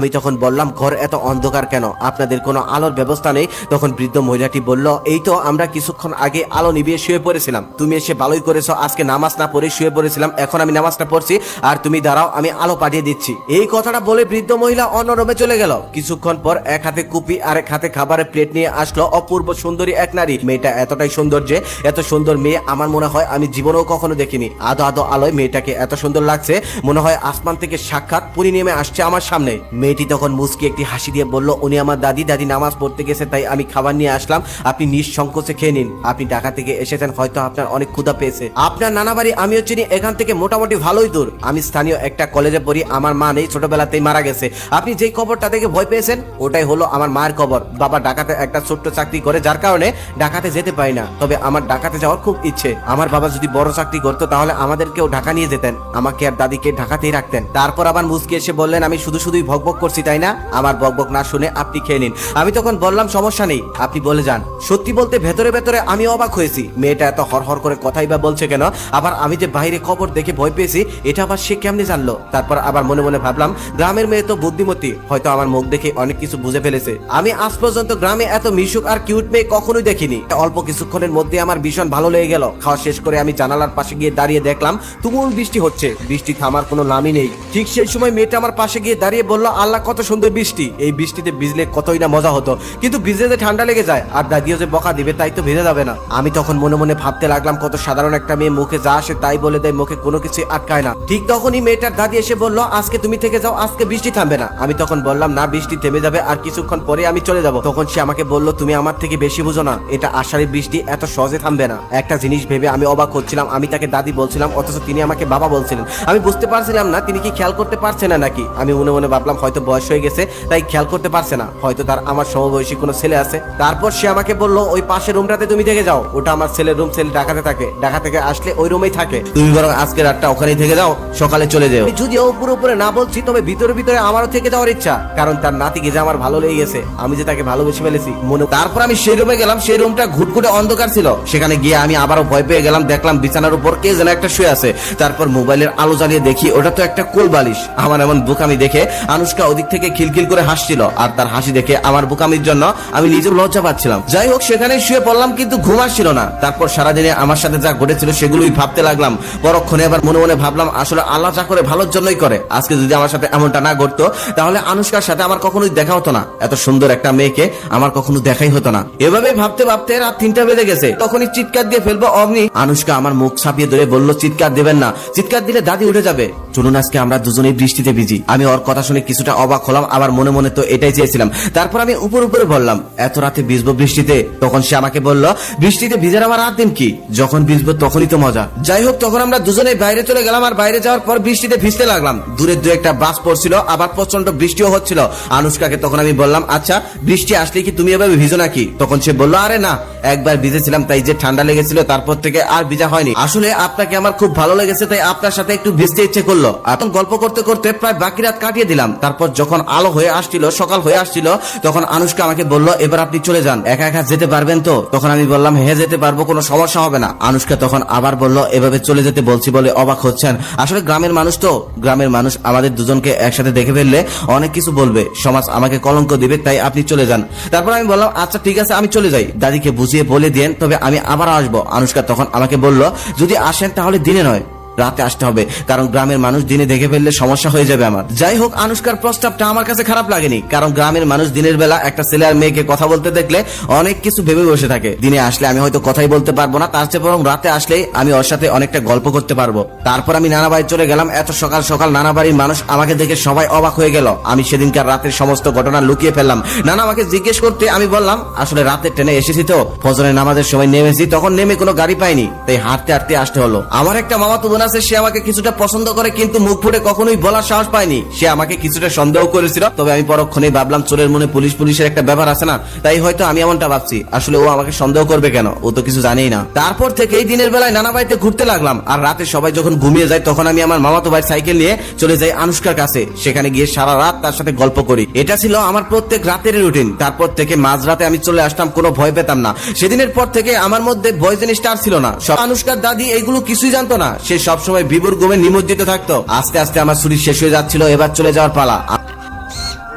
আমি তখন বললাম, ঘর এত অন্ধকার কেন? আপনাদের কোনো আলোর ব্যবস্থা নেই? তখন বৃদ্ধ মহিলাটি বলল, এই তো আমরা কিছুক্ষণ আগে আলো নিভিয়ে শুয়ে পড়েছিলাম। তুমি এসে ভালোই করেছ, আজকে নামাজ না পড়ে শুয়ে পড়েছিলাম, এখন আমি নামাজটা পড়ছি, আর তুমি দাঁড়াও, আমি আলো পাঠিয়ে দিচ্ছি। এই কথাটা বলে বৃদ্ধ মহিলা অন্য রুমে চলে গেল। কিছুক্ষণ পর এক হাতে কুপি আর এক হাতে খাবারের প্লেট নিয়ে আসলো অপূর্ব সুন্দরী এক নারী। মেয়েটা এতটাই সুন্দর যে, এত সুন্দর মেয়ে আমার মনে হয় আমি জীবনেও কখনো দেখিনি। আদো আদো আলোয় মেয়েটাকে এত সুন্দর লাগছে, মনে হয় আসমান থেকে সাক্ষাৎ পুরি নেমে আসছে আমার সামনে। মেয়েটি তখন মুসকি একটি হাসি দিয়ে বলল, উনি আমার দাদি দাদি নামাজ পড়তে গেছে, তাই আমি খাবার নিয়ে আসলাম। আপনি নিঃসংকোচে খেয়ে নিন। আপনি ঢাকা থেকে এসেছেন, হয়তো আপনার অনেক ক্ষুধা পেয়েছে। আপনার নানা বাড়ি আমিও চিনি, এখান থেকে মোটামুটি ভালোই দূর। আমি স্থানীয় একটা কলেজে পড়ি, আমার মা নেই, ছোটবেলাতেই মারা গেছে। আপনি যেই খবরটা থেকে ভয় পেয়েছেন, ওটাই হলো আমার মায়ের খবর। বাবা ঢাকাতে একটা ছোট্ট চাকরি করে, যার কারণে ঢাকাতে যেতে পারি না। তবে আমার ঢাকাতে যাওয়ার খুব ইচ্ছে। আমার বাবা যদি বড় চাকরি করতো, তাহলে আমাদেরকেও ঢাকা নিয়ে যেতেন। আমাকে আর দাদিকে ঢাকাতেই রাখতেন। তারপর আবার মুসকে এসে বললেন, আমি শুধু শুধুই ভকভক করছি, তাই না? আমার বকবক না শুনে আপনি খেয়ে নিন। আমি তখন বললাম, সমস্যা নেই, আপনি বলে যান। সত্যি বলতে ভেতরে ভেতরে আমি অবাক হয়েছি। মেয়েটা এত হরহর করে কথাই বা বলছে কেন? আবার আমি যে বাইরে খবর দেখে ভয় পেয়েছি, এটা আবার সে কেমনে জানলো? তারপর আবার মনে মনে ভাবলাম, গ্রামের মেয়ে তো বুদ্ধিমতী, হয়তো আমার মুখ দেখে অনেক কিছু বুঝে ফেলেছে। আমি আজ পর্যন্ত গ্রামে এত মিশুক আর কিউট মেয়ে কখনোই দেখিনি। অল্প কিছুক্ষণের মধ্যে আমার ভীষণ ভালো লেগে গেল। খাওয়া শেষ করে আমি জানালার পাশে গিয়ে দাঁড়িয়ে দেখলাম, তুমুল বৃষ্টি হচ্ছে। বৃষ্টি থামার কোনো নামই নেই। ঠিক সেই সময় মেয়েটা আমার পাশে গিয়ে দাঁড়িয়ে বলল আল্লাহ কত সুন্দর বৃষ্টি। এই বৃষ্টিতে ভিজলে কতই না মজা হতো। কিন্তু ভিজলে যে ঠান্ডা লেগে যায়, আর দাদিও যে বকা দিবে, তাই তো ভেজে যাবে না। আমি তখন মনে মনে ভাবতে লাগলাম, কত সাধারণ একটা মেয়ে মুখে যা আসে তাই বলে দেয়, মুখে কোনো কিছু আটকায় না। ঠিক তখনই মেয়েটার দাদি এসে বলল, আজকে তুমি থেকে যাও, আজকে বৃষ্টি থামবে না। আমি তখন বললাম, না, বৃষ্টি থেমে যাবে, আর কিছুক্ষণ পরে আমি চলে যাব। তখন সে আমাকে বলল, তুমি আমার থেকে বেশি বুঝো না, এটা আষাঢ়ি বৃষ্টি এত সহজে থামবে না। একটা জিনিস ভেবে আমি অবাক হচ্ছিলাম, আমি তাকে দাদি বলছিলাম, অথচ তিনি আমাকে বাবা বলছিলেন। আমি বুঝতে পারছিলাম না, তিনি কি খেয়াল করতে পারছে না নাকি? আমি মনে মনে ভাবলাম, হয়তো বয়স হয়ে গেছে তাই খেয়াল করতে পারছে না। হয়তো তার আমার সমবয়সী কোনো ছেলে আছে। তারপর সে আমাকে বলল ওই পাশের রুমটাতে তুমি থেকে যাও। ওটা আমার ছেলের রুম ছেলে ঢাকাতে থাকে। ঢাকা থেকে আসলে ওই রুমেই থাকে। তুমি বরং আজকে রাতটা ওখানেই থেকে যাও সকালে চলে যাও। যদিও উপরে উপরে না বলছি তবে ভিতরে ভিতরে আমারও থেকে যাওয়ার ইচ্ছা। কারণ তার নাতিকে যে আমার ভালো লেগে গেছে আমি যে তাকে ভালোবেসে ফেলেছি মনে তারপর আমি সেই রুমে গেলাম সেই রুমটা ঘুটঘুটে অন্ধকার ছিল। সেখানে গিয়ে আমি আবারও ভয় পেয়ে গেলাম দেখলাম বিছানার উপর কে যেন একটা শুয়ে আছে। তারপর মোবাইলের আলো জ্বালিয়ে দেখি ওটা তো একটা কোল বালিশ আমার এমন বুক আমি দেখে আনুষ্কা ওদিক থেকে খিলখিল করে হাসছিল। আর তার হাসি দেখে আমার বুকামির জন্য আমি নিজেও লজ্জা পাচ্ছিলাম। যাই হোক সেখানে শুয়ে পড়লাম, কিন্তু ঘুম আসছিল না। তারপর সারাদিনে আমার সাথে যা ঘটেছিল সেগুলোই ভাবতে লাগলাম। পরক্ষণে আবার মনে মনে ভাবলাম, আসলে আল্লাহ যা করে ভালোর জন্যই করে। আজকে যদি আমার সাথে এমনটা না ঘটতো, তাহলে আনুষ্কার সাথে আমার কখনোই দেখা হতো না। এত সুন্দর একটা মেয়েকে আমার কখনো দেখাই হতো না। এভাবে ভাবতে ভাবতে রাত তিনটা বেজে গেছে। তখনই চিৎকার দিয়ে ফেলব অগ্নি। আনুষ্কা আমার মুখ ছাপিয়ে ধরে বলল, চিৎকার দেবেন না। চিৎকার দিলে দাদি উঠে যাবে। চলুন আজকে আমরা দুজনেই বৃষ্টিতে ভিজি। আমি ওর কথা শুনে কিছুটা অবাক হলাম আবার মনে মনে তো এটাই চেয়েছিলাম। তারপর আমি উপর উপরে বললাম, এত রাতে ভিজবো বৃষ্টিতে? তখন সে আমাকে বলল, বৃষ্টিতে ভিজার আমার রাত দিন কি? যখন ভিজবো তখনই তো মজা। যাই হোক, তখন আমরা দুজনেই বাইরে চলে গেলাম আর বাইরে যাওয়ার পর বৃষ্টিতে ভিজতে লাগলাম। দূরে দু একটা বাস পড়ছিল, আবার প্রচণ্ড বৃষ্টিও হচ্ছিল। আনুষ্কাকে তখন আমি বললাম আচ্ছা বৃষ্টি আসলে কি তুমি এভাবে ভিজো নাকি? তখন সে বলল, আরে না, একবার ভিজেছিলাম, তাই যে ঠান্ডা লেগেছিল, তারপর থেকে আর ভিজা হয়নি। আসলে আপনাকে আমার খুব ভালো লেগেছে, তাই আপনার সাথে একটু ভিজতে ইচ্ছে করল। এখন গল্প করতে করতে প্রায় বাকি রাত কাটিয়ে দিলাম। তারপর যখন আলো হয়ে আসছিল, সকাল হয়ে আসছিল, তখন আনুষ্কা আমাকে বলল, এবার আপনি চলে যান। একা একা যেতে পারবেন তো? তখন আমি বললাম হ্যাঁ যেতে পারব, কোনো সমস্যা হবে না। আনুষ্কা তখন আবার বলল, এভাবে চলে যেতে বলছি বলে অবাক হচ্ছেন। আসলে গ্রামের মানুষ তো, গ্রামের মানুষ আমাদের দুজনকে একসাথে দেখে ফেললে অনেক কিছু বলবে। সমাজ আমাকে কলঙ্ক দিবে, তাই আপনি চলে যান। তারপর আমি বললাম আচ্ছা ঠিক আছে, আমি চলে যাই। দাদিকে বুঝিয়ে বলে দেন তবে আমি আবার আসব। আনুষ্কা তখন আমাকে বলল, যদি আসেন, তাহলে দিনে নয়। রাতে আসতে হবে, কারণ গ্রামের মানুষ দিনে দেখে ফেললে সমস্যা হয়ে যাবে আমার। যাই হোক, আনুষ্কার প্রস্তাবটা আমার কাছে খারাপ লাগেনি, কারণ গ্রামের মানুষ দিনের বেলা একটা ছেলে আর মেয়েকে কথা বলতে দেখলে অনেক কিছু ভেবে বসে থাকে। দিনে আসলে আমি হয়তো কথাই বলতে পারব না, তার চেয়ে বরং রাতে আসলেই আমি ওর সাথে অনেকটা গল্প করতে পারব। তারপর আমি নানা বাড়ি চলে গেলাম, এত সকাল সকাল নানা বাড়ির মানুষ আমাকে দেখে সবাই অবাক হয়ে গেল। আমি সেদিনকার রাতের সমস্ত ঘটনা লুকিয়ে ফেললাম। নানা আমাকে জিজ্ঞেস করতে আমি বললাম, আসলে রাতে ট্রেনে এসেছি তো? ফজরের নামাজের সময় নেমেছি, তখন নেমে কোনো গাড়ি পাইনি, তাই হাঁটতে হাঁটতে আসতে হলো। আমার একটা মামাতো বোন আছে, সে আমাকে কিছুটা পছন্দ করে, কিন্তু মুখ ফুটে কখনোই বলার সাহস পায়নি। সে আমাকে কিছুটা সন্দেহ করেছিল, তবে আমি পরক্ষণেই ভাবলাম, চোরের মনে পুলিশ পুলিশের একটা ব্যাপার আছে না? তাই হয়তো আমি এমনটা ভাবছি। আসলে ও আমাকে সন্দেহ করবে কেন? ও তো কিছু জানেই না। তারপর থেকে এই দিনের বেলায় নানা বাড়িতে ঘুরতে লাগলাম, আর রাতে সবাই যখন ঘুমিয়ে যায়, তখন আমি আমার মামাতো ভাই সাইকেল নিয়ে চলে যাই আনুষ্কার কাছে। সেখানে গিয়ে সারা রাত তার সাথে গল্প করি। এটা ছিল আমার প্রত্যেক রাতের রুটিন। তারপর থেকে মাঝরাতে আমি চলে আসতাম, কোনো ভয় পেতাম না। সেদিনের পর থেকে আমার মধ্যে ভয় জিনিসটা আর ছিল না। সব আনুষ্কার দাদি এইগুলো কিছুই জানতো না। সে সবসময় বিবুর ঘুমে নিমজ্জিত থাকতো। আস্তে আস্তে আমার শরীর শেষ হয়ে যাচ্ছিল এবার চলে যাওয়ার পালা।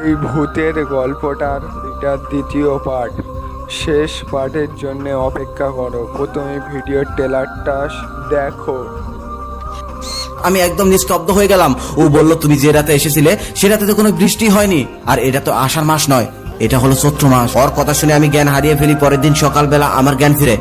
এই ভূতের গল্পটার এটার দ্বিতীয় পার্ট শেষ পার্টের জন্য অপেক্ষা করো। প্রথমে ভিডিও ট্রেলারটা দেখো। আমি একদম নিস্তব্ধ হয়ে গেলাম। ও বলল তুমি যে রাতে এসেছিলে সে রাতে তো কোনো বৃষ্টি হয়নি। আর এটা তো আষাঢ় মাস নয়। এটা হলো চৈত্র মাস। ওর কথা শুনে আমি জ্ঞান হারিয়ে ফেলি পরের দিন সকালবেলা আমার জ্ঞান ফিরে।